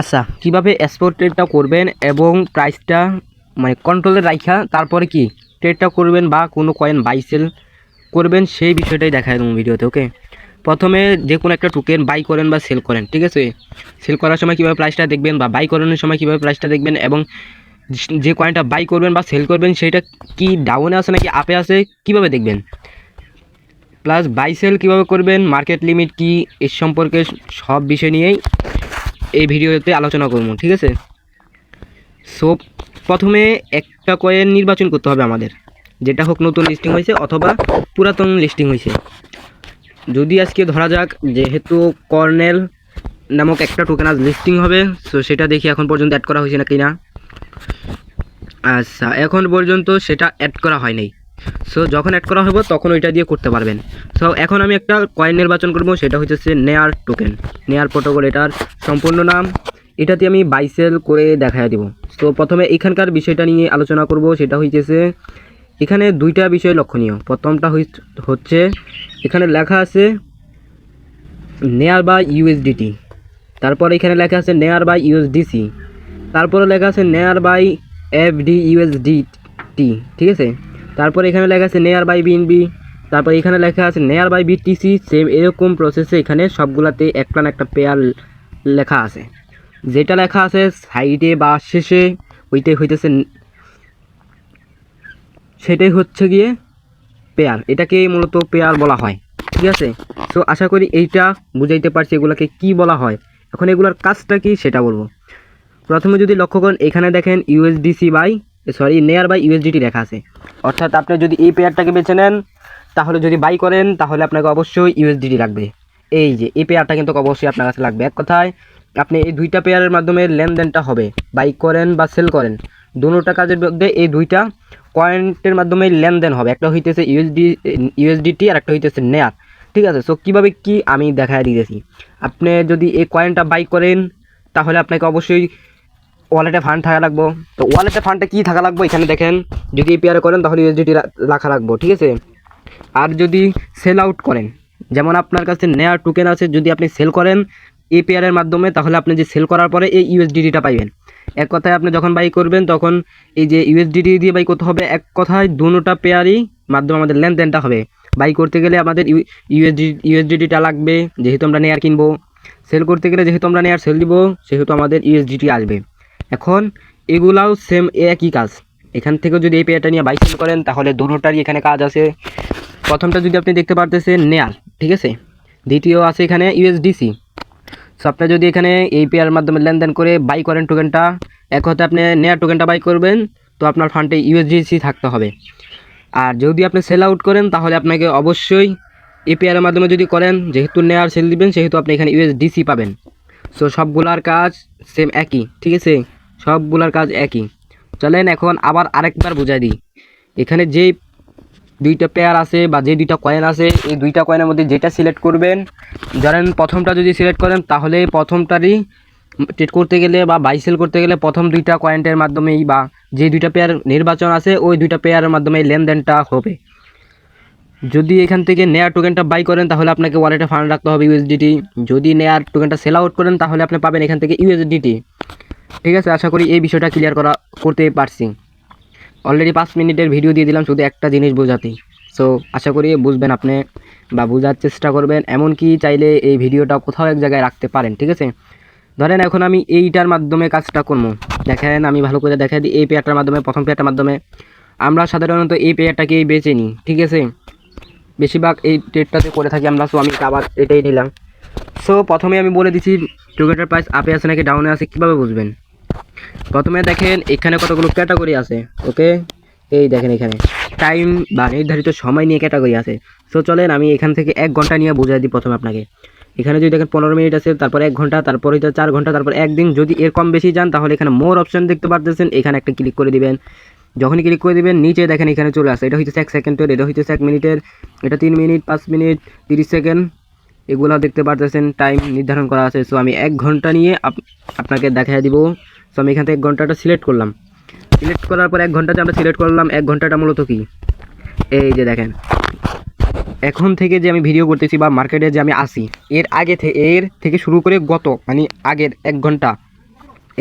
আচ্ছা কীভাবে স্পট ট্রেডটা করবেন এবং প্রাইসটা মানে কন্ট্রোলে রাখা তারপরে কি ট্রেডটা করবেন বা কোনো কয়েন বাই সেল করবেন, সেই বিষয়টাই দেখায় দেবো ভিডিওতে ওকে প্রথমে যে কোনো একটা টোকেন বাই করেন বা সেল করেন, ঠিক আছে? সেল করার সময় কীভাবে প্রাইসটা দেখবেন বা বাই করানোর সময় কীভাবে প্রাইসটা দেখবেন এবং যে কয়েনটা বাই করবেন বা সেল করবেন, সেটা কি ডাউনে আছে নাকি আপে আছে, কীভাবে দেখবেন? প্লাস বাই সেল কীভাবে করবেন, মার্কেট লিমিট কি, এর সম্পর্কে সব বিষয় নিয়েই এই ভিডিওতে আলোচনা করব, ঠিক আছে? সো প্রথমে একটা কয়েন নির্বাচন করতে হবে আমাদের। যেটা হোক নতুন লিস্টিং হয়েছে অথবা পুরাতন লিস্টিং হয়েছে। যদি আজকে ধরা যাক, যেহেতু কর্নেল নামক একটা টোকেন আজ লিস্টিং হবে সো সেটা দেখি এখন পর্যন্ত অ্যাড করা হয়েছে না কিনা। আচ্ছা এখন পর্যন্ত সেটা অ্যাড করা হয়নি সো যখন অ্যাড করা হবে তখন ওইটা দিয়ে করতে পারবেন। সো এখন আমি একটা কয়েন নির্বাচন করব, সেটা হচ্ছে নেয়ার টোকেন নেয়ার প্রোটোকল এটার সম্পূর্ণ নাম। এটাতে আমি বাইসেল করে দেখা দেবো। তো প্রথমে এখানকার বিষয়টা নিয়ে আলোচনা করব, সেটা হইতেছে এখানে দুইটা বিষয় লক্ষণীয়। প্রথমটা হচ্ছে, এখানে লেখা আছে নেয়ার বাই ইউএসডিটি তারপর এখানে লেখা আছে নেয়ার বাই ইউএসডিসি তারপরে লেখা আছে নেয়ার বাই এফডি ইউএসডিটি ঠিক আছে? তারপর এখানে লেখা আছে নেয়ার বাই বিএনবি তারপর এখানে লেখা আছে নেয়ার বাই বিটিসি সেম এরকম প্রসেসে এখানে সবগুলাতে একটা না একটা পেয়ার লেখা আছে। যেটা লেখা আছে সাইডে বা শেষে, ওইটাই হইতেছে সেটাই হচ্ছে গিয়ে পেয়ার এটাকে মূলত পেয়ার বলা হয়। ঠিক আছে? তো আশা করি এইটা বুঝাইতে পারছি এগুলোকে কি বলা হয়। এখন এগুলার কাজটা কি সেটা বলব। প্রথমে যদি লক্ষ্য করেন, এখানে দেখেন ইউএসডিসি বাই সরি নেয়ার বাই ইউএসডিটি লেখা আছে। অর্থাৎ আপনি যদি এই পেয়ারটাকে বেছে নেন, তাহলে যদি বাই করেন, তাহলে আপনাকে অবশ্যই ইউএসডিটি লাগবে। এই যে, এই পেয়ারটা কিন্তু অবশ্যই আপনার কাছে লাগবে। এক কথায়, আপনি এই দুইটা পেয়ারের মাধ্যমে লেনদেনটা হবে। বাই করেন বা সেল করেন। দুটোটা কাজের মধ্যে এই দুইটা কয়েন্টের মাধ্যমে লেনদেন হবে। একটা হইতেছে ইউএসডি ইউএসডিটি আর একটা হইতেছে নেয়ার ঠিক আছে? সো কীভাবে কি আমি দেখায় দিতেছি? আপনি যদি এই কয়েনটা বাই করেন, তাহলে আপনাকে অবশ্যই ওয়ালেটে ফান্ড থাকা লাগবো। তো ওয়ালেটে ফান্ডটা কী থাকা লাগবো এখানে দেখেন। যদি এই পেয়ারে করেন তাহলে ইউএসডিটি রাখা লাগবো, ঠিক আছে? আর যদি সেল আউট করেন, যেমন আপনার কাছে নেয়ার টোকেন আছে, যদি আপনি সেল করেন এই পেয়ারের মাধ্যমে, তাহলে আপনি যে সেল করার পরে এই ইউএসডিটিটা পাইবেন। এক কথায় আপনি যখন বাই করবেন, তখন এই যে ইউএসডিটি দিয়ে বাই করতে হবে, এক কথায় দুটা পেয়ারই মাধ্যমে আমাদের লেনদেনটা হবে। বাই করতে গেলে আমাদের ইউএসডি ইউএসডিটিটা লাগবে, যেহেতু আমরা নেয়ার কিনবো। সেল করতে গেলে যেহেতু আমরা নেয়ার সেল দিব, সেহেতু আমাদের ইউএসডিটি আসবে। এখন এগুলাও সেম একই কাজ। এখান থেকে যদি এই পেয়ারটা নিয়ে বাই সেল করেন, তাহলে দুটোটারই এখানে কাজ আছে। প্রথমটা যদি আপনি দেখতে পারতেছেন নেয়ার ঠিক আছে? দ্বিতীয় আছে এখানে ইউএসডিসি সো আপনি যদি এখানে এই পেয়ারের মাধ্যমে লেনদেন করে বাই করেন টোকেনটা এক হতে আপনি নেয়ার টোকেনটা বাই করবেন, তো আপনার ফান্ডে ইউএসডিসি থাকতে হবে। আর যদি আপনি সেল আউট করেন, তাহলে আপনাকে অবশ্যই এই পেয়ারের মাধ্যমে যদি করেন, যেহেতু নেয়ার সেল দিবেন, সেহেতু আপনি এখানে ইউএসডিসি পাবেন। সো সবগুলার কাজ সেম একই, ঠিক আছে? সবগুলার কাজ একই। চলেন এখন আবার আরেকবার বুঝাই দিই। এখানে যেই দুইটা পেয়ার আছে বা যে দুইটা কয়েন আছে, এই দুইটা কয়েনের মধ্যে যেটা সিলেক্ট করবেন, ধরেন প্রথমটা যদি সিলেক্ট করেন, তাহলে প্রথমটারই ট্রেড করতে গেলে বা বাই সেল করতে গেলে প্রথম দুইটা কয়েন্টের মাধ্যমেই বা যে দুইটা পেয়ার নির্বাচন আছে, ওই দুইটা পেয়ারের মাধ্যমে লেনদেনটা হবে। যদি এখান থেকে নেয়ার টোকেনটা বাই করেন, তাহলে আপনাকে ওয়ালেটে ফান্ড রাখতে হবে ইউএসডিটি যদি নেয়ার টোকেনটা সেল আউট করেন, তাহলে আপনি পাবেন এখান থেকে ইউএসডিটি ঠিক আছে, আশা করি এই বিষয়টা ক্লিয়ার করা করতে পারছি। অলরেডি পাঁচ মিনিটের ভিডিও দিয়ে দিলাম শুধু একটা জিনিস বোঝাতেই। সো আশা করি বুঝবেন আপনি বা বোঝার চেষ্টা করবেন, এমনকি চাইলে এই ভিডিওটা কোথাও এক জায়গায় রাখতে পারেন, ঠিক আছে? ধরেন এখন আমি এইটার মাধ্যমে কাজটা করব। দেখেন, আমি ভালো করে দেখা দিই, এই পেয়ারটার মাধ্যমে, প্রথম পেয়ারটার মাধ্যমে। আমরা সাধারণত এই পেয়ারটাকেই বেছে নিই, ঠিক আছে? বেশিরভাগ এই ট্রেডটাতে করে থাকি আমরা সো আমি আবার এটাই নিলাম। সো প্রথমে আমি বলে দিচ্ছি টোকেনটার প্রাইস আপে আছে নাকি ডাউনে আছে, কীভাবে বুঝবেন? প্রথমে দেখেন এখানে কতগুলো ক্যাটাগরি আছে, ওকে? এই দেখেন এখানে। টাইম বা নির্ধারিত সময় নিয়ে ক্যাটাগরি আছে। সো চলেন আমি এখান থেকে এক ঘণ্টা নিয়ে বুঝাই দিই প্রথমে আপনাকে। এখানে যদি দেখেন পনেরো মিনিট আছে, তারপর এক ঘণ্টা, তারপর হইতে চার ঘণ্টা, তারপর একদিন যদি এর কম বেশি যান, তাহলে এখানে মোর অপশন দেখতে পারতেছেন। এখানে একটা ক্লিক করে দিবেন। যখনই ক্লিক করে দিবেন, নিচে দেখেন এখানে চলে আসে। এটা হইতেছে এক সেকেন্ডের এটা হইতেছে এক মিনিটের। এটা তিন মিনিট, পাঁচ মিনিট, তিরিশ সেকেন্ড এগুলো দেখতে পারতেছেন টাইম নির্ধারণ করা আছে। সো আমি এক ঘণ্টা নিয়ে আপ- আপনাকে দেখাই দিব। সো আমি এখান থেকে এক ঘন্টাটা সিলেক্ট করলাম। সিলেক্ট করার পর এক ঘন্টাতে আমরা সিলেক্ট করলাম, এক ঘন্টাটা মূলত কি? এই যে দেখেন। এখন থেকে যে আমি ভিডিও করতেছি বা মার্কেটে যে আমি আসি, এর আগে থেকে এর থেকে শুরু করে গত মানে আগের এক ঘণ্টা,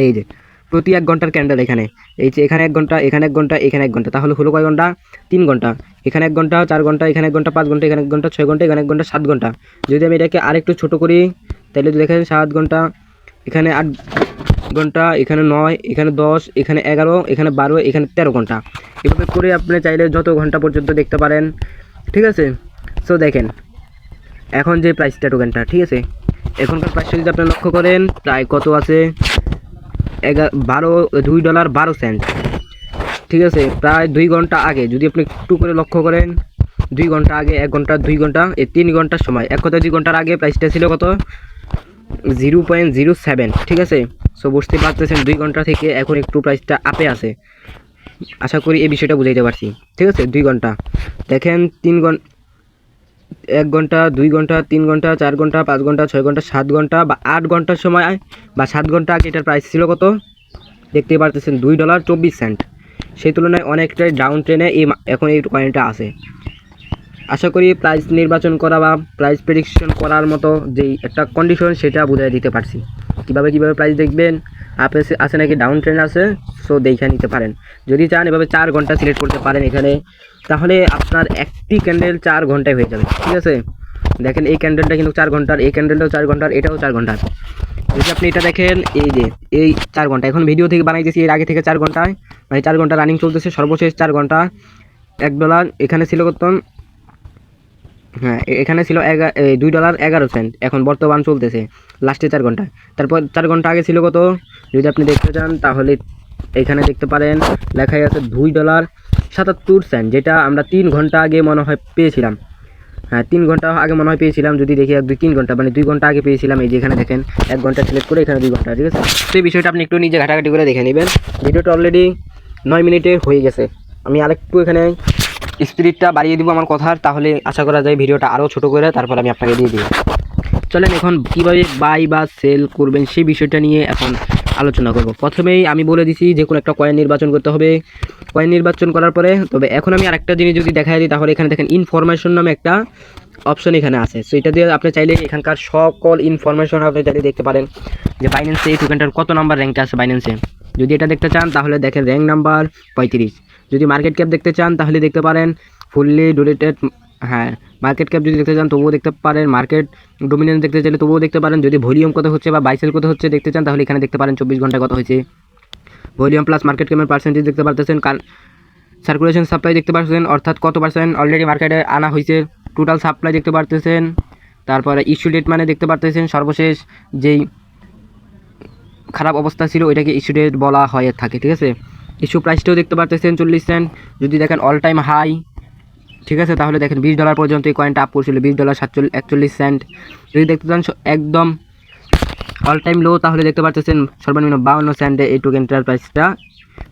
এই যে, প্রতি এক ঘণ্টার ক্যান্ডেল এখানে। এই যে এখানে এক ঘণ্টা, এখানে এক ঘণ্টা, এখানে এক ঘণ্টা। তাহলে হলো কয় ঘণ্টা? তিন ঘণ্টা। এখানে এক ঘণ্টা, চার ঘণ্টা, এখানে এক ঘণ্টা, পাঁচ ঘণ্টা, এখানে এক ঘণ্টা, ছয় ঘণ্টা, এখানে এক ঘণ্টা, সাত ঘণ্টা। যদি আমি এটাকে আরেকটু ছোট করি, তাহলে দেখেন সাত ঘণ্টা, এখানে আট ঘণ্টা, এখানে নয়, এখানে দশ, এখানে এগারো, এখানে বারো, এখানে তেরো ঘণ্টা। এভাবে করে আপনি চাইলে যত ঘণ্টা পর্যন্ত দেখতে পারেন, ঠিক আছে? সো দেখেন, এখন যে প্রাইসটা টোকেনটা, ঠিক আছে? এখনকার প্রাইসটা যদি আপনি লক্ষ্য করেন, প্রায় কত আছে? এগারো বারো, দুই ডলার বারো সেন্ট ঠিক আছে? প্রায় দুই ঘণ্টা আগে, যদি আপনি একটু করে লক্ষ্য করেন, দুই ঘণ্টা আগে, এক ঘণ্টা, দুই ঘণ্টা এই তিন ঘণ্টার সময়। এক কথা দুই ঘণ্টার আগে প্রাইসটা ছিল কত? জিরো পয়েন্ট জিরো সেভেন ঠিক আছে? সো বুঝতে পারতেছেন, দুই ঘণ্টা থেকে এখন একটু প্রাইসটা আপে আছে। আশা করি এই বিষয়টা বুঝাইতে পারছি। ঠিক আছে? দুই ঘণ্টা। দেখেন, তিন ঘণ্টা এক ঘণ্টা, দুই ঘণ্টা, তিন ঘণ্টা, চার ঘণ্টা, পাঁচ ঘণ্টা, ছয় ঘণ্টা, সাত ঘণ্টা বা আট ঘণ্টার সময়, বা সাত ঘণ্টা আগে এটার প্রাইস ছিল কত? দেখতে পারতেছেন, দুই ডলার চব্বিশ সেন্ট সেই তুলনায় অনেকটাই ডাউন ট্রেনে এই এখন এই কয়েনটা আছে। আশা করি প্রাইস নির্বাচন করা বা প্রাইস প্রেডিকশন করার মতো যেই একটা কন্ডিশন সেটা বুঝিয়ে দিতে পারছি। কীভাবে কীভাবে প্রাইস দেখবেন? আপে আছে নাকি ডাউন ট্রেন আছে? সো দেখে নিতে পারেন। যদি চান এভাবে চার ঘণ্টা সিলেক্ট করতে পারেন এখানে, তাহলে আপনার একটি ক্যান্ডেল চার ঘন্টায় হয়ে যাবে, ঠিক আছে? দেখেন এই ক্যান্ডেলটা কিন্তু চার ঘণ্টার, এই ক্যান্ডেলটাও চার ঘণ্টার, এটাও চার ঘণ্টার। যদি আপনি এটা দেখেন, এই যে, এই চার ঘণ্টা, এখন ভিডিও থেকে বানাইতেছি, এর আগে থেকে চার ঘন্টায় মানে চার ঘণ্টা রানিং চলতেছে, সর্বশেষ চার ঘণ্টা। এক এখানে ছিল কত হ্যাঁ এখানে ছিল এগা- এই দুই ডলার এগারো সেন্ট এখন বর্তমান চলতেছে লাস্টে চার ঘণ্টা। তারপর চার ঘণ্টা আগে ছিল কত? যদি আপনি দেখতে চান, তাহলে এখানে দেখতে পারেন, লেখাই আছে দুই ডলার সাতাত্তর সেন্ট যেটা আমরা তিন ঘণ্টা আগে মনে হয় পেয়েছিলাম। হ্যাঁ তিন ঘণ্টা আগে মনে হয় পেয়েছিলাম, যদি দেখি এক, দুই, তিন ঘণ্টা মানে দুই ঘণ্টা আগে পেয়েছিলাম, এই যে এখানে দেখেন, এক ঘণ্টা সিলেক্ট করে এখানে দুই ঘণ্টা, ঠিক আছে? সেই বিষয়টা আপনি একটু নিজে ঘাটাঘাটি করে দেখে নেবেন। ভিডিওটা অলরেডি নয় মিনিটে হয়ে গেছে। আমি আরেকটু এখানে স্পিরিটটা বাড়িয়ে দিব আমার কথার, তাহলে আশা করা যায় ভিডিওটা আরও ছোট করে, তারপর আমি আপনাকে দিয়ে দিই চলেন এখন কীভাবে বাই বা সেল করবেন সেই বিষয়টা নিয়ে এখন আলোচনা করব। প্রথমেই আমি বলে দিছি যে কোনো একটা কয়েন নির্বাচন করতে হবে। কয়েন নির্বাচন করার পরে, তবে এখন আমি আরেকটা জিনিস যদি দেখাই দিই, তাহলে এখানে দেখেন ইনফরমেশন নামে একটা অপশন এখানে আছে। সো এটা দিয়ে আপনি চাইলে এখানকার সকল ইনফরমেশন আপনি চাইলে দেখতে পারেন যে বাইন্যান্সে এই টোকেনটার কত নাম্বার র্যাঙ্কে আছে বাইন্যান্সে যদি এটা দেখতে চান, তাহলে দেখেন র্যাঙ্ক নাম্বার পঁয়ত্রিশ। যদি মার্কেট ক্যাপ দেখতে চান, তাহলে দেখতে পারেন ফুললি ডোনেটেড হ্যাঁ মার্কেট ক্যাপ যদি দেখতে চান, তবুও দেখতে পারেন মার্কেট ডোমিনেন্স দেখতে চাইলে তবুও দেখতে পারেন। যদি ভলিউম কত হচ্ছে বা বাইসেল কত হচ্ছে দেখতে চান, তাহলে এখানে দেখতে পারেন চব্বিশ ঘণ্টা কত হয়েছে। ভলিউম প্লাস মার্কেট ক্যাপের পার্সেন্টেজ দেখতে পারতেছেন, কার সার্কুলেশন সাপ্লাই দেখতে পাচ্ছেন অর্থাৎ কত পার্সেন্ট অলরেডি মার্কেটে আনা হয়েছে টোটাল সাপ্লাই দেখতে পারতেছেন। তারপরে ইস্যু ডেট মানে দেখতে পারতেছেন, সর্বশেষ যেই খারাপ অবস্থা ছিল, ওইটাকে ইস্যু ডেট বলা হয়ে থাকে, ঠিক আছে? ইস্যু প্রাইসটাও দেখতে পারতেছেন চল্লিশ সেন্ট যদি দেখেন অল টাইম হাই ঠিক আছে? তাহলে দেখেন বিশ ডলার পর্যন্ত এই কয়েনটা আপ করছিল, বিশ ডলার সাতচল্লিশ একচল্লিশ সেন্ট যদি দেখতে চান একদম অল টাইম লো তাহলে দেখতে পারতেছেন সর্বনিম্ন বাউন্ন সেন্টে এই টোকেনটার প্রাইসটা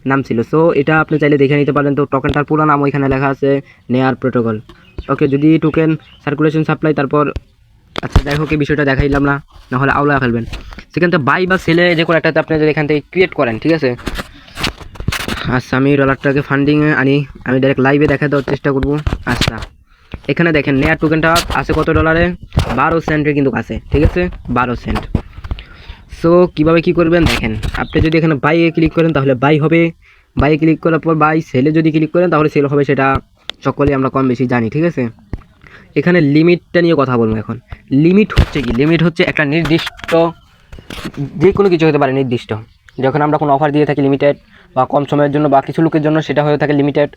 নাম ছিল সো এটা আপনি চাইলে দেখে নিতে পারেন। তো টোকেনটার পুরো নাম ওইখানে লেখা আছে নেয়ার প্রোটোকল ওকে যদি টোকেন সার্কুলেশন সাপ্লাই তারপর আচ্ছা যাই হোক, এই বিষয়টা দেখাইলাম না, নাহলে আউলা ফেলবেন। সেখান থেকে বাই বা সেলে যে কোনো একটাতে আপনি যদি এখান থেকে ক্রিয়েট করেন, ঠিক আছে? আচ্ছা আমি ডলারটাকে ফান্ডিংয়ে আনি। আমি ডাইরেক্ট লাইভে দেখা দেওয়ার চেষ্টা করব। আচ্ছা এখানে দেখেন নেয়ার টোকেনটা আছে কত ডলারে বারো সেন্টের কিন্তু আছে ঠিক আছে? বারো সেন্ট সো কীভাবে কী করবেন? দেখেন, আপনি যদি এখানে বাইয়ে ক্লিক করেন তাহলে বাই হবে। বাইয়ে ক্লিক করার পর বাই সেলে যদি ক্লিক করেন তাহলে সেল হবে সেটা সকলেই আমরা কম বেশি জানি, ঠিক আছে? এখানে লিমিটটা নিয়ে কথা বলব এখন। লিমিট হচ্ছে কি? লিমিট হচ্ছে একটা নির্দিষ্ট, যে কোনো কিছু হতে পারে নির্দিষ্ট। যখন আমরা কোনো অফার দিয়ে থাকি লিমিটেড বা কম সময়ের জন্য বা কিছু লোকের জন্য সেটা হয়ে থাকে লিমিটেড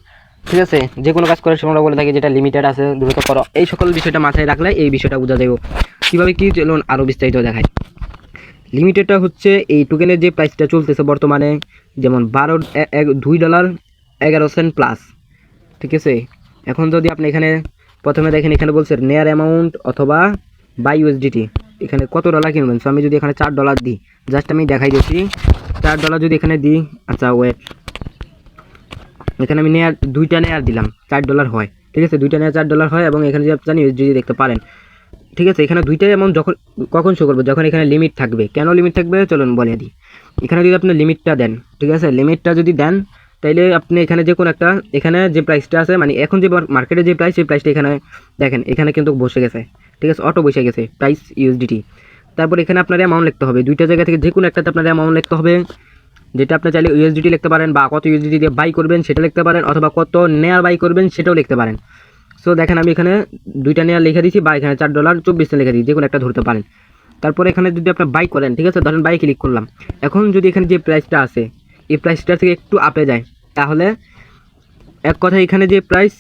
ঠিক আছে? যে কোনো কাজ করে আমরা বলে থাকি যেটা লিমিটেড আছে, দ্রুত করো। এই সকল বিষয়টা মাথায় রাখলে এই বিষয়টা বোঝা যাবে। কীভাবে কী চলুন আরও বিস্তারিত দেখায় লিমিটেডটা হচ্ছে এই টোকেনের যে প্রাইসটা চলতেছে বর্তমানে, যেমন বারো দুই ডলার এগারো সেন্ট প্লাস ঠিক আছে? এখন যদি আপনি এখানে, প্রথমে দেখেন এখানে বলছে নেয়ার অ্যামাউন্ট অথবা বাই ইউএসডিটি এখানে কত ডলার কিনবেন? সো আমি যদি এখানে চার ডলার দিই জাস্ট আমি দেখাই দিচ্ছি চার ডলার যদি এখানে দিই আচ্ছা ওয়েট এখানে আমি নেয়ার, দুইটা নেয়ার দিলাম, চার ডলার হয়। ঠিক আছে, দুইটা নেয়ার চার ডলার হয় এবং এখানে যদি আপনি ইউএসডিটি দেখতে পারেন। ঠিক আছে, এখানে দুইটাই এমন যখন, কখন শো করব? যখন এখানে লিমিট থাকবে। কেন লিমিট থাকবে? চলুন বলে দিই। এখানে যদি আপনি লিমিটটা দেন, ঠিক আছে? লিমিটটা যদি দেন, তাইলে আপনি এখানে যে কোনো একটা, এখানে যে প্রাইসটা আছে মানে এখন যে মার্কেটে যে প্রাইস সেই প্রাইসটা এখানে, দেখেন, এখানে কিন্তু বসে গেছে। ঠিক আছে অটো বসে গেছে প্রাইস ইউএসডিটি তারপর এখানে আপনার অ্যামাউন্ট লিখতে হবে। দুইটা জায়গা থেকে যে কোনো একটাতে আপনার অ্যামাউন্ট লিখতে হবে। যেটা আপনি চাইলে ইউএসডিটি লিখতে পারেন বা কত ইউএসডিটি দিয়ে বাই করবেন সেটা লিখতে পারেন অথবা কত নেয়ার বাই করবেন সেটাও লিখতে পারেন। সো দেখেন আমি এখানে দুইটা নেয়ার লিখে দিয়েছি বা এখানে চার ডলার চব্বিশ লিখে দিই যে কোনো একটা ধরতে পারেন। তারপরে এখানে যদি আপনি বাই করেন, ঠিক আছে? ধরেন বাই ক্লিক করলাম। এখন যদি এখানে যে প্রাইসটা আছে, এই প্রাইসটা থেকে একটু আপে যায়, তাহলে এক কথা এখানে যে প্রাইস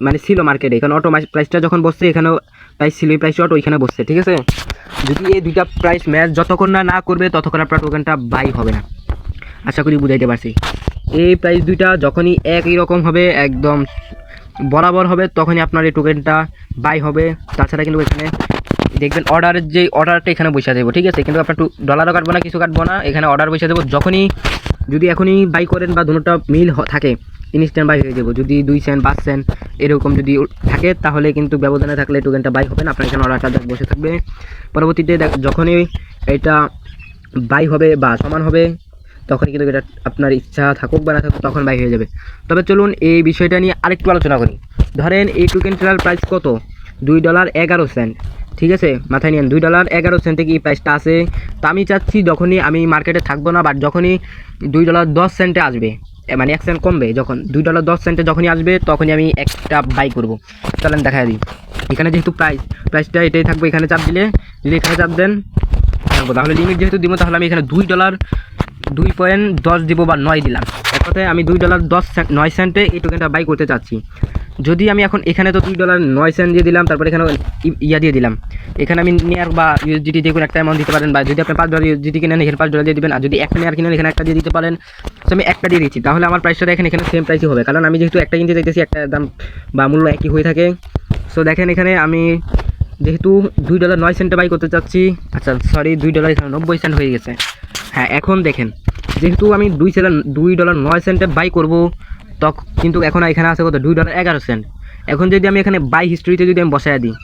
মানে ছিল মার্কেটে এখানে অটো প্রাইসটা যখন বসছে, এখানেও প্রাইস ছিল, এই প্রাইসটা অটো এখানে বসছে, ঠিক আছে? যদি এই দুইটা প্রাইস ম্যাচ যতক্ষণ না না করবে, ততক্ষণ আপনার টোকেনটা বাই হবে না। আশা করি বুঝাইতে পারছি। এই প্রাইস দুইটা যখনই একই রকম হবে, একদম বরাবর হবে, তখনই আপনার এই টোকেনটা বাই হবে। তাছাড়া কিন্তু এখানে দেখবেন অর্ডারের যে অর্ডারটা এখানে বসে দেবো ঠিক আছে? কিন্তু আপনার ডলারও কাটবো না, কিছু কাটবো না, এখানে অর্ডার বসে দেবো যখনই, যদি এখনই বাই করেন বা দুটোটা মিল হ- থাকে ইনস্ট্যান্ট বাই হয়ে যাব। যদি দুই সেন্ট পাঁচ সেন্ট এরকম যদি থাকে, তাহলে কিন্তু ব্যবধানে থাকলে টোকেনটা বাই হবে না। আপনার এখানে অর্ডারটা বসে থাকবে। পরবর্তীতে যখনই এটা বাই হবে বা সমান হবে তখন কিন্তু এটা আপনার ইচ্ছা থাকুক বা না থাকুক, তখন বাই হয়ে যাবে। তবে চলুন এই বিষয়টা নিয়ে আরেকটু আলোচনা করি। ধরেন এই টোকেনটার প্রাইস কত? দুই ডলার এগারো সেন্ট ঠিক আছে? মাথায় নিয়েন, দুই ডলার এগারো সেন্টে কি প্রাইসটা আছে? তা আমি চাচ্ছি যখনই আমি মার্কেটে থাকব না বাট যখনই দুই ডলার দশ সেন্টে আসবে মানে এক সেন্ট কমবে, যখন দুই ডলার দশ সেন্টে যখনই আসবে, তখনই আমি একটা বাই করব। চলেন দেখা দিই। এখানে যেহেতু প্রাইস প্রাইসটা এটাই থাকবে এখানে চাপ দিলে। যদি এখানে চাপ দেন, থাকব। তাহলে লিমিট যেহেতু দিব, তাহলে আমি এখানে দুই ডলার দুই পয়েন্ট দশ দিব বা নয় দিলাম। এক কথায় আমি দুই ডলার দশ সেন্ট নয় সেন্টে এই টোকেনটা বাই করতে চাচ্ছি। যদি আমি এখন এখানে তো দুই ডলার নয় সেন্ট দিয়ে দিলাম, তারপর এখানে ইয়া দিয়ে দিলাম। এখানে আমি নেয়ার বা ইউএসডিটি যে কোনো একটা অ্যামাউন্ট দিতে পারেন বা যদি আপনি পাঁচ ডলার ইউএসডিটি কিনেন, এখানে পাঁচ ডলার দিয়ে দিবেন, আর যদি একটা নেয়ার কিনেন, এখানে একটা দিয়ে দিতে পারেন। তো আমি একটা দিয়ে দিচ্ছি, তাহলে আমার প্রাইসটা দেখেন এখানে সেম প্রাইসই হবে। কারণ আমি যেহেতু একটা কিনতে চাইতেছি, একটা দাম বা মূল্য একই হয়ে থাকে। সো দেখেন এখানে আমি যেহেতু দুই ডলার নয় সেন্টে বাই করতে চাচ্ছি আচ্ছা সরি দুই ডলার এখানে নব্বই সেন্ট হয়ে গেছে। হ্যাঁ এখন দেখেন, যেহেতু আমি দুই সেলার দুই ডলার নয় সেন্টে বাই করব তখ কিন্তু এখন এখানে আছে কত? দুই ডলার এগারো সেন্ট এখন যদি আমি এখানে বাই হিস্ট্রিতে যদি আমি বসায় দিই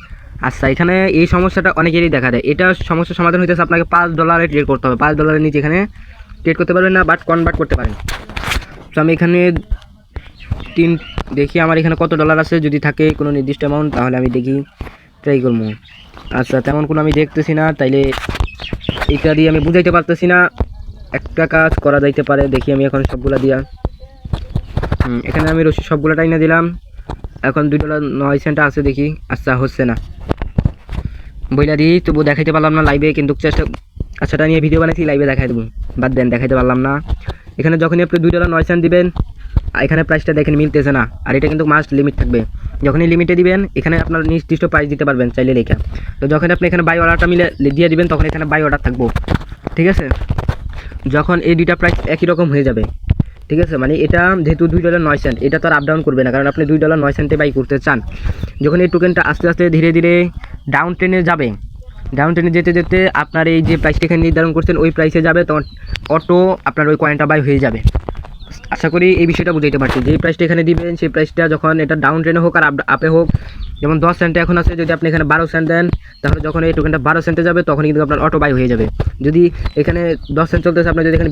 আচ্ছা এখানে এই সমস্যাটা অনেকেরই দেখা দেয়। এটা সমস্যার সমাধান হইতেছে আপনাকে পাঁচ ডলারে ট্রেড করতে হবে। পাঁচ ডলারের নিচে এখানে ট্রেড করতে পারবেন না বাট কনভার্ট করতে পারেন। তো আমি এখানে তিন, দেখি আমার এখানে কত ডলার আছে। যদি থাকে কোনো নির্দিষ্ট অ্যামাউন্ট তাহলে আমি দেখি ট্রাই করব। আচ্ছা তেমন কোনো আমি দেখতেছি না, তাইলে এইটা দিয়ে আমি বুঝাইতে পারতেছি না। একটা কাজ করা যাইতে পারে, দেখি আমি এখন সবগুলো দিয়া। এখানে আমি রসি সবগুলো টাইনা দিলাম। এখন দুই ডলার নয় সেন্ট আছে দেখি আচ্ছা হচ্ছে না। বইলা দিই তবু দেখাইতে পারলাম না লাইভে কিন্তু চেষ্টা আচ্ছা এটা নিয়ে ভিডিও বানাইছি লাইভে দেখাই দেবো। বাদ দেন, দেখাইতে পারলাম না। এখানে যখনই আপনি দুই ডলার নয় সেন্ট দিবেন এখানে প্রাইসটা দেখেন মিলতেছে না। আর এটা কিন্তু মাস্ট লিমিট থাকবে। যখনই লিমিটে দিবেন, এখানে আপনার নির্দিষ্ট প্রাইস দিতে পারবেন চাইলে লেখা। তো যখন আপনি এখানে বাই অর্ডারটা মিলে দিয়ে দিবেন, তখন এখানে বাই অর্ডার থাকব। ঠিক আছে? যখন এই দুইটা প্রাইস একই রকম হয়ে যাবে। ঠিক আছে? মানে এটা যেহেতু দুই ডলার নয় সেন্ট এটা তো আর আপ ডাউন করবে না, কারণ আপনি দুই ডলার নয় সেন্টে বাই করতে চান। যখন এই টোকেনটা আস্তে আস্তে ধীরে ধীরে ডাউন ট্রেনে যাবে ডাউন ট্রেনে যেতে যেতে আপনার এই যে প্রাইসটা এখানে নির্ধারণ করছেন, ওই প্রাইসে যাবে, তখন অটো আপনার ওই কয়েনটা বাই হয়ে যাবে। আশা করি এই বিষয়টা বুঝাইতে পারছি। যে প্রাইসটা এখানে দিবেন, সেই প্রাইসটা যখন এটা ডাউন ট্রেনে হোক আর আপে হোক যেমন দশ সেন্টে এখন আছে, যদি আপনি এখানে বারো সেন্ট দেন, তাহলে যখন এই টোকেনটা বারো সেন্টে যাবে তখন কিন্তু আপনার অটো বাই হয়ে যাবে। যদি এখানে দশ সেন্ট চলতেছে, আপনি যদি এখানে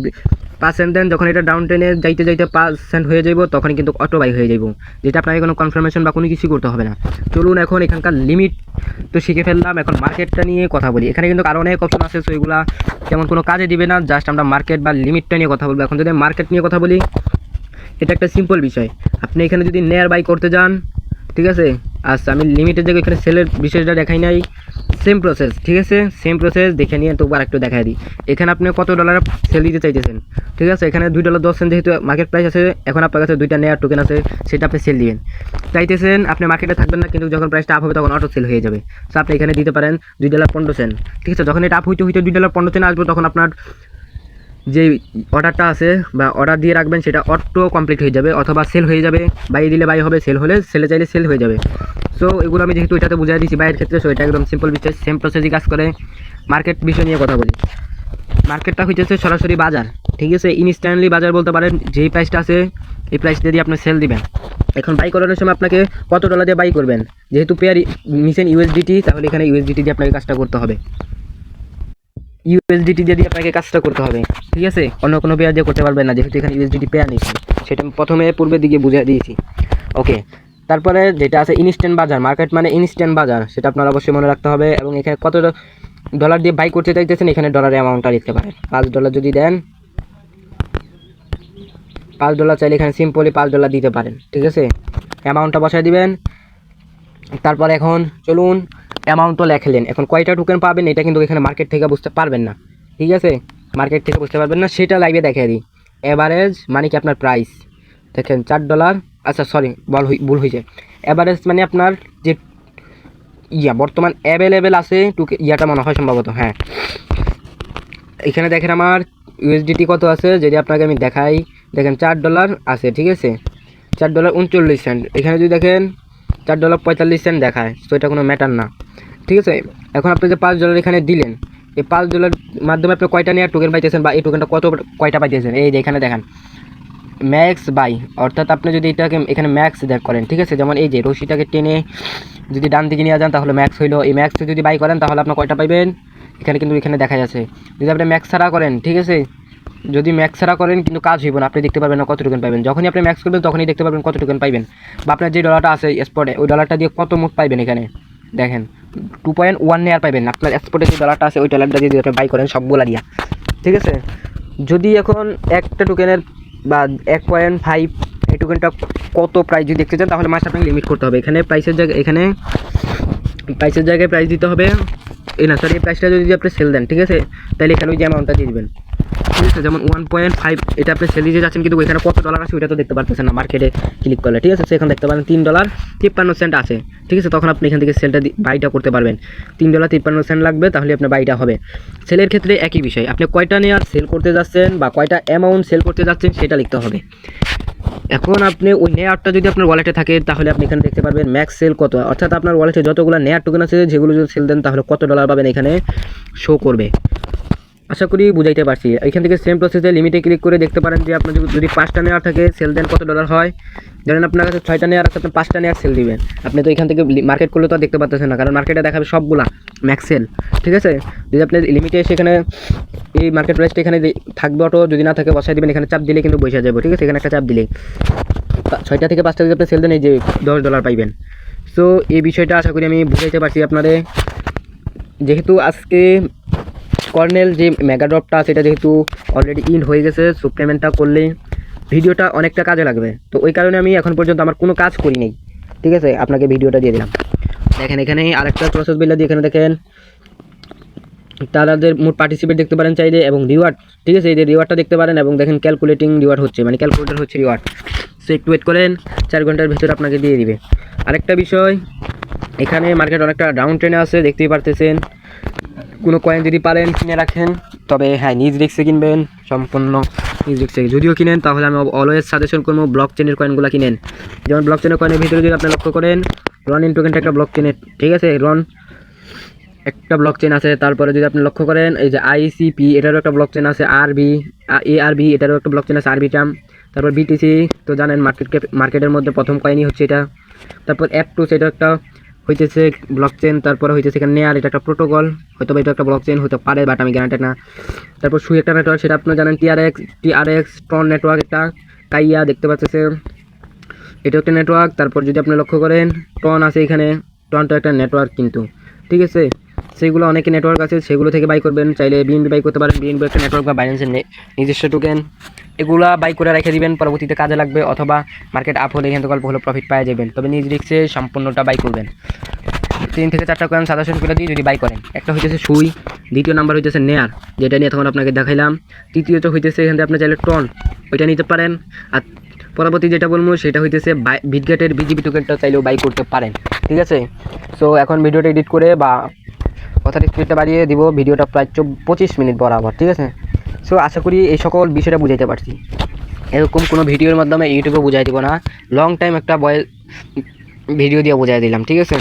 পাঁচ সেন্ট দেন, যখন এটা ডাউন ট্রেনে যাইতে যাইতে পাঁচ সেন্ট হয়ে যাব তখন কিন্তু অটো বাই হয়ে যাব যেটা আপনাকে কোনো কনফার্মেশন বা কোনো কিছু করতে হবে না। চলুন এখন এখানকার লিমিট তো শিখে ফেললাম এখন মার্কেটটা নিয়ে কথা বলি। এখানে কিন্তু আরও অনেক অপশন আছে সো এগুলা তেমন কোনো কাজে দিবে না জাস্ট আমরা মার্কেট বা লিমিটটা নিয়ে কথা বলব। এখন যদি মার্কেট নিয়ে কথা বলি, এটা একটা সিম্পল বিষয়। আপনি এখানে যদি নেয়ার বাই করতে যান ঠিক আছে? আচ্ছা আমি লিমিটের জায়গায় এখানে সেলের বিষয়টা দেখাই নাই। সেম প্রসেস ঠিক আছে? সেম প্রসেস দেখে নিয়ে তো আর একটু দেখাই দিই। এখানে আপনি কত ডলারে সেল দিতে চাইতেছেন? ঠিক আছে? এখানে দুই ডলার দশ সেন্ট যেহেতু মার্কেট প্রাইস আছে, এখন আপনার কাছে দুইটা নেয়ার টোকেন আছে, সেটা আপনি সেল দিবেন। চাইতেছেন আপনি মার্কেটে থাকবেন না, কিন্তু যখন প্রাইসটা আপ হবে তখন অটো সেল হয়ে যাবে। সো আপনি এখানে দিতে পারেন দুই ডলার পনেরো সেন্ট ঠিক আছে? যখন এটা আপ হইতে হইতে দুই ডলার পনেরো সেন্ট আসবে, তখন আপনার যে অর্ডারটা আছে বা অর্ডার দিয়ে রাখবেন, সেটা অটো কমপ্লিট হয়ে যাবে অথবা সেল হয়ে যাবে। বাই দিলে বাই হবে সেল হলে সেলে চাইলে সেল হয়ে যাবে। সো এগুলো আমি যেহেতু এটাতে বুঝাই দিচ্ছি বাইয়ের ক্ষেত্রে সো এটা একদম সিম্পল বিষয় সেম প্রসেসই কাজ করে। মার্কেট বিষয় নিয়ে কথা বলি। মার্কেটটা হইতেছে সরাসরি বাজার। ঠিক আছে? ইনস্ট্যান্টলি বাজার বলতে পারেন, যেই প্রাইসটা আছে, এই প্রাইসটা দিয়ে আপনি সেল দিবেন। এখন বাই করানোর সময় আপনাকে কত ডলার দিয়ে বাই করবেন? যেহেতু পেয়ার নিছেন ইউএসডিটি তাহলে এখানে ইউএসডিটি দিয়ে আপনাকে কাজটা করতে হবে। ইউএসডিটি দিয়ে আপনাকে কাজটা করতে হবে, ঠিক আছে? অন্য কোনো পেয়ার দিয়ে করতে পারবেন না, যেহেতু এখানে ইউএসডিটি পেয়ার নিয়েছি সেটা আমি প্রথমে পূর্বের দিকে বুঝিয়ে দিয়েছি। ওকে তারপরে যেটা আছে ইনস্ট্যান্ট বাজার মার্কেট মানে ইনস্ট্যান্ট বাজার, সেটা আপনার অবশ্যই মনে রাখতে হবে। এবং এখানে কত ডলার দিয়ে বাই করতে চাইতেছেন, এখানে ডলারের অ্যামাউন্টটা লিখতে পারেন। পাঁচ ডলার যদি দেন, পাঁচ ডলার চাইলে এখানে সিম্পলি পাঁচ ডলার দিতে পারেন, ঠিক আছে? অ্যামাউন্টটা বসায় দিবেন। তারপর এখন চলুন অ্যামাউন্টও লেখলেন। এখন কয়টা টোকেন পাবেন, এটা কিন্তু এখানে মার্কেট থেকে বুঝতে পারবেন না। ঠিক আছে? মার্কেট থেকে বুঝতে পারবেন না, সেটা লাইভে দেখিয়ে দিই। অ্যাভারেজ মানে কি আপনার প্রাইস দেখেন, চার ডলার আচ্ছা সরি বল ভুল হয়েছে। অ্যাভারেজ মানে আপনার যে ইয়া, বর্তমান অ্যাভেলেবেল আছে টুকে ইয়াটা মনে হয় সম্ভবত হ্যাঁ। এখানে দেখেন আমার ইউএসডিটি কত আছে, যদি আপনাকে আমি দেখাই। দেখেন, চার ডলার আছে, ঠিক আছে? চার ডলার উনচল্লিশ সেন্ট এখানে যদি দেখেন চার ডলার পঁয়তাল্লিশ সেন্ট দেখায় তো এটা কোনো ম্যাটার না। ঠিক আছে? এখন আপনি যে পাঁচ ডলার এখানে দিলেন, এই পাঁচ ডলার মাধ্যমে আপনি কয়টা নেওয়ার টোকেন পাইতেছেন বা এই টোকেনটা কত কয়টা পাইতেছেন? এই যে এখানে দেখেন ম্যাক্স বাই অর্থাৎ আপনি যদি এটাকে এখানে ম্যাক্স দেখ করেন, ঠিক আছে? যেমন এই যে রশিটাকে টেনে যদি ডান দিকে নিয়ে যান তাহলে ম্যাক্স হইল। এই ম্যাক্সে যদি বাই করেন তাহলে আপনার কয়টা পাইবেন? এখানে কিন্তু এখানে দেখা যাচ্ছে যদি আপনি ম্যাক্স ছাড়া করেন, ঠিক আছে? যদি ম্যাক্স ছাড়া করেন কিন্তু কাজ হইব না, আপনি দেখতে পারবেন না কত টোকেন পাবেন যখনই আপনি ম্যাক্স করবেন, তখনই দেখতে পারবেন কত টোকেন পাইবেন। বা আপনার যে ডলারটা আছে স্পটে ওই ডলারটা দিয়ে কত মুট পাইবেন এখানে? দেখেন টু পয়েন্ট ওয়ান নেয়ার পাইবেন আপনার স্পটে যে ডলারটা আছে, ওই ডলারটা দিয়ে আপনি বাই করেন সবগুলা দিয়া। ঠিক আছে? যদি এখন একটা টোকেনের বা এক পয়েন্ট ফাইভ এই টোকেনটা কত প্রাইস যদি দেখতে চান, তাহলে মাস আপনাকে লিমিট করতে হবে। এখানে প্রাইসের জায়গায়, এখানে প্রাইসের জায়গায় প্রাইস দিতে হবে। এই না সরি এই প্রাইসটা যদি আপনি সেল দেন, ঠিক আছে? তাহলে এখানে ওই যে অ্যামাউন্টটা দিয়ে দেবেন। ঠিক আছে যেমন ওয়ান পয়েন্ট ফাইভ এটা আপনি সেল দিতে যাচ্ছেন, কিন্তু ওইখানে কত ডলার আছে, ওইটা তো দেখতে পারতেছেন না মার্কেটে ক্লিক করলে, ঠিক আছে? সেখানে দেখতে পারেন তিন ডলার তিপ্পান্ন সেন্ট আছে, ঠিক আছে? তখন আপনি এখান থেকে সেলটা বাইটা করতে পারবেন। তিন ডলার তিপ্পান্ন সেন্ট লাগবে, তাহলে আপনার বাইটা হবে। সেলের ক্ষেত্রে একই বিষয়, আপনি কয়টা নেওয়ার সেল করতে যাচ্ছেন বা কয়টা অ্যামাউন্ট সেল করতে যাচ্ছেন, সেটা লিখতে হবে। এখন আপনি ওই নেয়ারটা যদি আপনার ওয়ালেটে থাকে, তাহলে আপনি এখানে দেখতে পারবেন ম্যাক্স সেল কত, অর্থাৎ আপনার ওয়ালেটে যতগুলো নেয়ার টোকেন আছে, যেগুলো যদি সেল দেন, তাহলে কত ডলার পাবেন এখানে শো করবে। আশা করি বুঝাইতে পারছি। এখান থেকে সেম প্রসেসে লিমিটে ক্লিক করে দেখতে পারেন যে আপনার যদি- পাঁচটা নেওয়ার থাকে সেল দেন কত ডলার হয়। ধরেন আপনার কাছে ছয়টা নেওয়ার আছে, আপনি পাঁচটা নেওয়ার সেল দিবেন। আপনি তো এখান থেকে মার্কেট করলে তো দেখতে পাচ্ছেন না, কারণ মার্কেটে দেখাবে সবগুলা ম্যাক্স সেল ঠিক আছে? যদি আপনি লিমিটে সেখানে এই মার্কেট প্রাইসটা এখানে থাকবে অটো, যদি না থাকে বসাই দিবেন, এখানে চাপ দিলে কিন্তু বসে যাবে, ঠিক আছে? এখানে একটা চাপ দিলেই। পা- ছয়টা থেকে পাঁচটা যদি আপনি সেল দেন, এই যে দশ ডলার পাইবেন। সো এই বিষয়টা আশা করি আমি বুঝাইতে পারছি আপনাদের। যেহেতু আজকে কর্নেল যে মেগা ড্রপটা সেটা যেহেতু অলরেডি ইন হয়ে গেছে সো পেমেন্টটা করলে ভিডিওটা অনেকটা কাজে লাগবে। তো ওই কারণে আমি এখন পর্যন্ত আমার কোনো কাজ করি নাই। ঠিক আছে? আপনাকে ভিডিওটা দিয়ে দিলাম। দেখেন, এখানে আরেকটা প্রসেস বিল্লা দিয়ে এখানে দেখেন। তাদের মোট পার্টিসিপেট দেখতে পারেন চাইলে, এবং রিওয়ার্ড ঠিক আছে? এই যে রিওয়ার্ডটা দেখতে পারেন, এবং দেখেন ক্যালকুলেটিং রিওয়ার্ড হচ্ছে মানে ক্যালকুলেটর হচ্ছে রিওয়ার্ড সো একটু ওয়েট করেন, চার ঘণ্টার ভিতরে আপনাকে দিয়ে দিবে। আরেকটা বিষয়, এখানে মার্কেট অনেকটা ডাউন ট্রেনে আছে, দেখতেই পারতেছেন। কোনো কয়েন যদি পারেন, কিনে রাখেন। তবে হ্যাঁ নিজ রিক্সে কিনবেন, সম্পূর্ণ নিজ রিক্সে যদিও কিনেন, তাহলে আমি অলওয়েজ সাজেশন করব ব্লক চেনের কয়েনগুলো কিনেন। যেমন ব্লক চেনের কয়েনের ভিতরে যদি আপনি লক্ষ্য করেন রন ইন টোকেনটা একটা ব্লক চেনের ঠিক আছে? রন একটা ব্লক চেন আছে, তারপরে যদি আপনি লক্ষ্য করেন, এই যে আইসিপি এটারও একটা ব্লক চেন আছে আরবি এ আরবি এটারও একটা ব্লক চেন আছে আরবি টাম তারপর বিটিসি তো জানেন মার্কেট মার্কেটের মধ্যে প্রথম কয়েনই হচ্ছে এটা। তারপর অ্যাপ টু সেটা একটা হইতেছে ব্লক চেন তারপরে হইতেছে এখানে নেয়ার, এটা একটা প্রোটোকল হয়তো এটা একটা ব্লক চেন হতে পারে বাট আমি গ্যারান্টেড না। তারপর সুই একটা নেটওয়ার্ক সেটা আপনারা জানেন টিআরএক্স টিআরএক্স টন নেটওয়ার্ক একটা, কাইয়া দেখতে পাচ্ছে এটা একটা নেটওয়ার্ক তারপর যদি আপনি লক্ষ্য করেন টন আছে এখানে টনটা একটা নেটওয়ার্ক কিন্তু, ঠিক আছে? সেগুলো অনেক নেটওয়ার্ক আছে, সেগুলো থেকে বাই করবেন। চাইলে বিএনবি বাই করতে পারেন। বিএনবি একটা নেটওয়ার্ক বা বাইন্যান্সের নিজস্ব টোকেন এগুলা বাই করে রেখে দিবেন, পরবর্তীতে কাজে লাগবে অথবা মার্কেট আপ হলে এখান থেকে অল্প হলে প্রফিট পাওয়া যাবেন। তবে নিজ রিক্সে সম্পূর্ণটা বাই করবেন। তিন থেকে চারটা কয়েন সাজেশন করে দিয়ে যদি বাই করেন। একটা হইতেছে সুই, দ্বিতীয় নাম্বার হইতেছে নেয়ার, যেটা নিয়ে তখন আপনাকে দেখাইলাম। তৃতীয়ত হইতেছে এখান থেকে আপনি চাইলে টন ওইটা নিতে পারেন। আর পরবর্তী যেটা বলব, সেটা হইতেছে বাই বিটগেটের বিজিবি টোকেনটা চাইলেও বাই করতে পারেন। ঠিক আছে? সো এখন ভিডিওটা এডিট করে বা কথার স্পিডটা বাড়িয়ে দিব, ভিডিওটা প্রায় পঁচিশ মিনিট বরাবর, ঠিক আছে? সো আশা করি এই সকল বিষয়টা বুঝাইতে পারছি। এরকম কোনো ভিডিওর মাধ্যমে ইউটিউবে বুঝাই দিব না। লং টাইম একটা বয় ভিডিও দিয়ে বুঝাই দিলাম, ঠিক আছে?